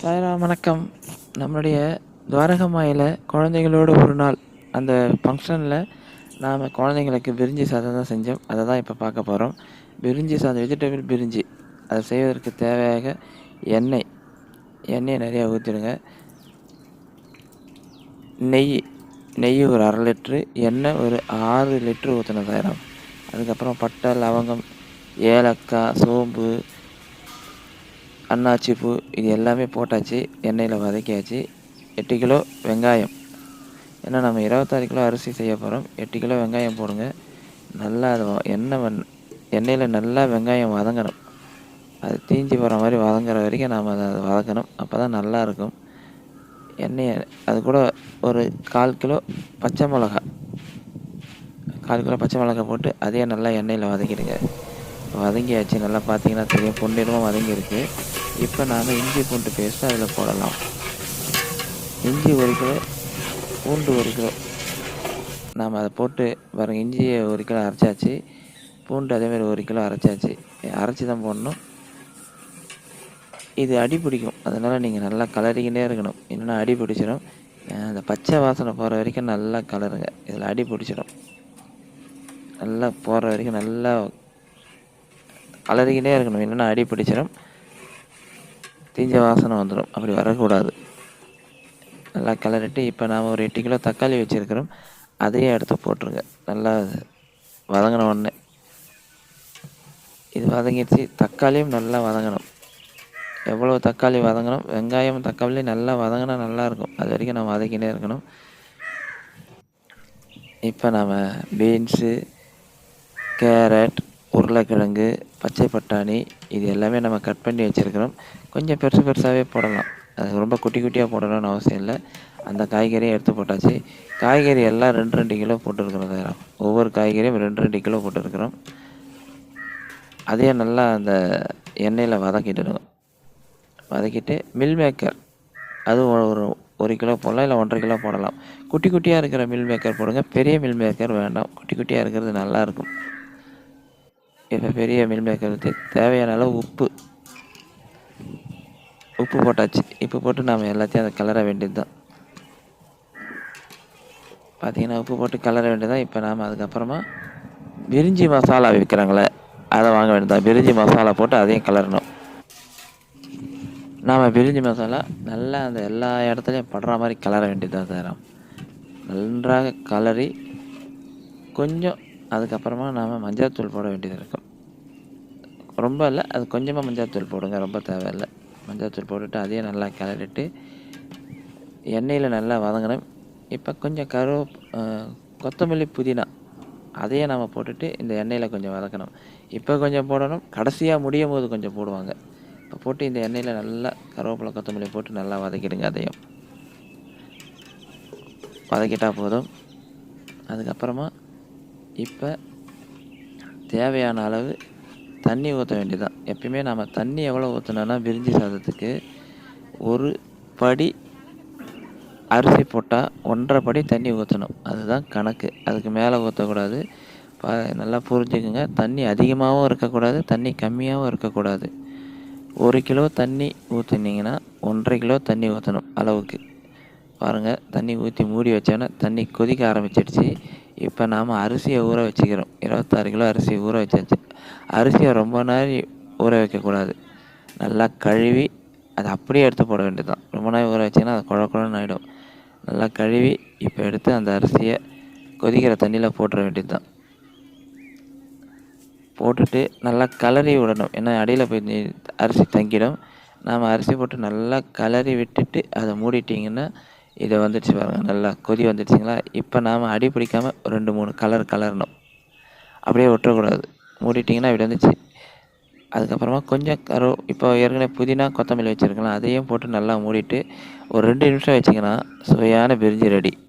சாய்ராம் வணக்கம். நம்மளுடைய துவாரகமாயில் குழந்தைகளோட ஒரு நாள். அந்த ஃபங்க்ஷனில் நாம் குழந்தைங்களுக்கு பிரிஞ்சி சாதம் தான் செஞ்சோம். அதை தான் இப்போ பார்க்க போகிறோம் பிரிஞ்சி சாதம் வெஜிடபிள் பிரிஞ்சி. அதை செய்வதற்கு தேவையாக எண்ணெய். எண்ணெயை நிறையா ஊற்றிடுங்க நெய் நெய் ஒரு அரை லிட்ரு எண்ணெய் ஒரு ஆறு லிட்ரு ஊற்றின சாய்ராம் அதுக்கப்புறம் பட்டை லவங்கம் ஏலக்காய் சோம்பு அன்னாச்சி பூ இது எல்லாமே போட்டாச்சு எண்ணெயில் வதக்கியாச்சு. எட்டு கிலோ வெங்காயம். ஏன்னா நம்ம இருபத்தாறு கிலோ அரிசி செய்ய போகிறோம் எட்டு கிலோ வெங்காயம் போடுங்க. நல்லா அது வ- எண்ணெய் வெண் எண்ணெயில் நல்லா வெங்காயம் வதங்கணும். அது தீஞ்சு போகிற மாதிரி வதங்குற வரைக்கும் நாம் அதை வதக்கணும். அப்போ தான் நல்லாயிருக்கும் எண்ணெயை அது கூட ஒரு கால் கிலோ பச்சை மிளகா கால் கிலோ பச்சை மிளகாய் போட்டு அதையே நல்லா எண்ணெயில் வதக்கிடுங்க. வதங்கியாச்சு. நல்லா பார்த்தீங்கன்னா தெரியும். பொன்னிறமாக வதங்கியிருக்கு. இப்போ நாம் இஞ்சி பூண்டு பேஸ்ட்டு அதில் போடலாம். இஞ்சி ஒரு கிலோ பூண்டு ஒரு கிலோ. நாம் அதை போட்டு பாருங்கள் இஞ்சியை ஒரு கிலோ அரைச்சாச்சு. பூண்டு அதேமாதிரி ஒரு கிலோ அரைச்சாச்சு. அரைச்சி தான் போடணும். இது அடி பிடிக்கும். அதனால் நீங்கள் நல்லா கலரிக்கிட்டே இருக்கணும். இல்லைன்னா அடி பிடிச்சிடும் அந்த பச்சை வாசனை போகிற வரைக்கும் நல்லா கலருங்க. இதில் அடி பிடிச்சிடும் நல்லா போகிற வரைக்கும் நல்லா அலறிக்கிட்டே இருக்கணும். இல்லைன்னா அடி பிடிச்சிடும் தீஞ்ச வாசனை வந்துடும் அப்படி வரக்கூடாது. நல்லா கிளறிட்டு இப்போ நாம் ஒரு எட்டு கிலோ தக்காளி வச்சுருக்கிறோம். அதையே எடுத்து போட்டுருங்க. நல்லா வதங்கின உடனே. இது வதங்கிடுச்சு. தக்காளியும் நல்லா வதங்கணும். எவ்வளோ தக்காளி வதங்கணும்? வெங்காயம் தக்காளி நல்லா வதங்கினா நல்லாயிருக்கும் அது வரைக்கும் நம்ம வதக்கிட்டே இருக்கணும். இப்போ நாம் பீன்ஸு கேரட் உருளைக்கிழங்கு பச்சை பட்டாணி இது எல்லாமே நம்ம கட் பண்ணி வச்சுருக்கிறோம். கொஞ்சம் பெருசு பெருசாகவே போடலாம். அது ரொம்ப குட்டி குட்டியாக போடணும்னு அவசியம் இல்லை. அந்த காய்கறியை எடுத்து போட்டாச்சு. காய்கறி எல்லாம் ரெண்டு ரெண்டு கிலோ போட்டுருக்கிறோம் ஒவ்வொரு காய்கறியும் ரெண்டு ரெண்டு கிலோ போட்டிருக்கிறோம். அதையும் நல்லா அந்த எண்ணெயில் வதக்கிடணும் வதக்கிட்டு மில் மேக்கர் அது ஒரு- ஒரு ஒரு கிலோ போடலாம் இல்லை ஒன்றரை கிலோ போடலாம். குட்டி குட்டியாக இருக்கிற மில் மேக்கர் போடுங்க. பெரிய மில் மேக்கர் வேண்டாம். குட்டி குட்டியாக இருக்கிறது நல்லாயிருக்கும் இப்போ பெரிய மில் மேக்கருக்கு தேவையான அளவு உப்பு. உப்பு போட்டாச்சு. உப்பு போட்டு நாம் எல்லாத்தையும் அதை கலர வேண்டியது தான் பார்த்தீங்கன்னா உப்பு போட்டு கலர வேண்டியது இப்போ நாம் அதுக்கப்புறமா பிரிஞ்சி மசாலா விற்கிறாங்களே அதை வாங்க வேண்டியதான் பிரிஞ்சி மசாலா போட்டு அதையும் கலரணும் நாம் பிரிஞ்சி மசாலா நல்லா அந்த எல்லா இடத்துலையும் படுற மாதிரி கலர வேண்டியதாக சார் நன்றாக கலரி கொஞ்சம் அதுக்கப்புறமா நாம் மஞ்சாத்தூள் போட வேண்டியது இருக்கும். ரொம்ப இல்லை அது கொஞ்சமாக மஞ்சாத்தூள் போடுங்க ரொம்ப தேவையில்லை. மஞ்சள்தூள் போட்டுட்டு அதையும் நல்லா கிளறிட்டு எண்ணெயில் நல்லா வதங்கணும். இப்போ கொஞ்சம் கரு கொத்தமல்லி புதினா அதையே நம்ம போட்டுட்டு இந்த எண்ணெயில் கொஞ்சம் வதக்கணும். இப்போ கொஞ்சம் போடணும் கடைசியாக முடியும் போது கொஞ்சம் போடுவாங்க. இப்போ போட்டு இந்த எண்ணெயில் நல்லா கருவேப்பிலை கொத்தமல்லி போட்டு நல்லா வதக்கிடுங்க அதையும். வதக்கிட்டால் போதும். அதுக்கப்புறமா இப்போ தேவையான அளவு தண்ணி ஊற்ற வேண்டியதுதான். எப்பயுமே நம்ம தண்ணி எவ்வளோ ஊற்றினோன்னா பிரிஞ்சி சாதத்துக்கு ஒரு படி அரிசி போட்டால் ஒன்றரை படி தண்ணி ஊற்றணும் அதுதான் கணக்கு. அதுக்கு மேலே ஊற்றக்கூடாது பா நல்லா புரிஞ்சுக்குங்க. தண்ணி அதிகமாகவும் இருக்கக்கூடாது தண்ணி கம்மியாகவும் இருக்கக்கூடாது. ஒரு கிலோ தண்ணி ஊற்றுனீங்கன்னா ஒன்றரை கிலோ தண்ணி ஊற்றணும் அளவுக்கு. பாருங்கள் தண்ணி ஊற்றி மூடி வச்சோன்னே தண்ணி கொதிக்க ஆரம்பிச்சிடுச்சு. இப்போ நாம் அரிசியை ஊற வச்சுக்கிறோம். இருபத்தாறு கிலோ அரிசி ஊற வச்சாச்சு. அரிசியை ரொம்ப நேரம் ஊற வைக்கக்கூடாது. நல்லா கழுவி அதை அப்படியே எடுத்து போட வேண்டியது தான் ரொம்ப நேரம் ஊற வச்சிங்கன்னா அது குழ குழன்னு ஆகிடும் நல்லா கழுவி இப்போ எடுத்து அந்த அரிசியை கொதிக்கிற தண்ணியில் போட்டுற வேண்டியது தான் போட்டுட்டு நல்லா கலரி விடணும். ஏன்னா அடியில் போய் நீ- அரிசி தங்கிடும். நாம் அரிசி போட்டு நல்லா கலரி விட்டுட்டு அதை மூடிட்டிங்கன்னா இதை வந்துடுச்சு பாருங்கள் நல்லா கொதி வந்துடுச்சிங்களா இப்போ நாம் அடி பிடிக்காமல் ரெண்டு மூணு கலர் கலரணும். அப்படியே விட்டுறக்கூடாது மூடிட்டிங்கன்னா இப்படி வந்துச்சு அதுக்கப்புறமா கொஞ்சம் கரு இப்போ ஏற்கனவே புதினா கொத்தமல்லி வச்சுருக்கலாம். அதையும் போட்டு நல்லா மூடிட்டு ஒரு ரெண்டு நிமிஷம் வச்சிங்கன்னா சுவையான பிரிஞ்சு ரெடி.